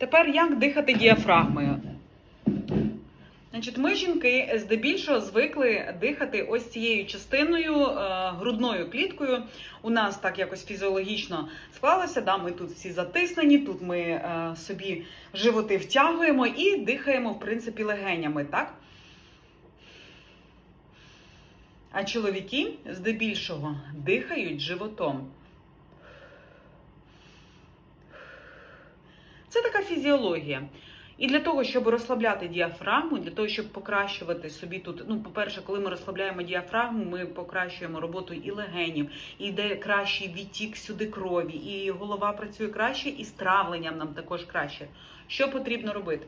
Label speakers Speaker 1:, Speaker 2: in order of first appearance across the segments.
Speaker 1: Тепер як дихати діафрагмою? Значить, ми, жінки, здебільшого звикли дихати ось цією частиною, е, грудною кліткою. У нас так якось фізіологічно склалося. Да? Ми тут всі затиснені, тут ми е, собі животи втягуємо і дихаємо, в принципі, легенями, так? А чоловіки здебільшого дихають животом. Це така фізіологія. І для того, щоб розслабляти діафрагму, для того, щоб покращувати собі тут, ну, по-перше, коли ми розслабляємо діафрагму, ми покращуємо роботу і легенів, і йде кращий відтік сюди крові, і голова працює краще, і з травленням нам також краще. Що потрібно робити?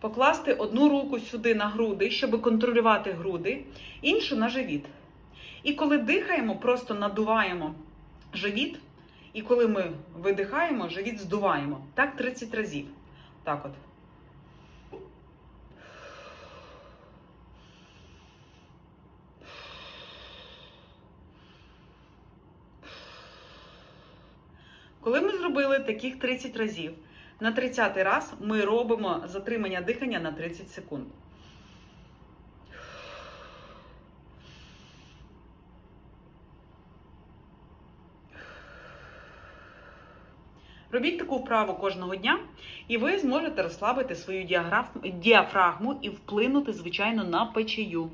Speaker 1: Покласти одну руку сюди на груди, щоб контролювати груди, іншу на живіт. І коли дихаємо, просто надуваємо живіт, і коли ми видихаємо, живіт здуваємо. Так 30 разів. Так от. Коли ми зробили таких 30 разів, на 30 раз ми робимо затримання дихання на 30 секунд. Робіть таку вправу кожного дня, і ви зможете розслабити свою діафрагму і вплинути, звичайно, на печію.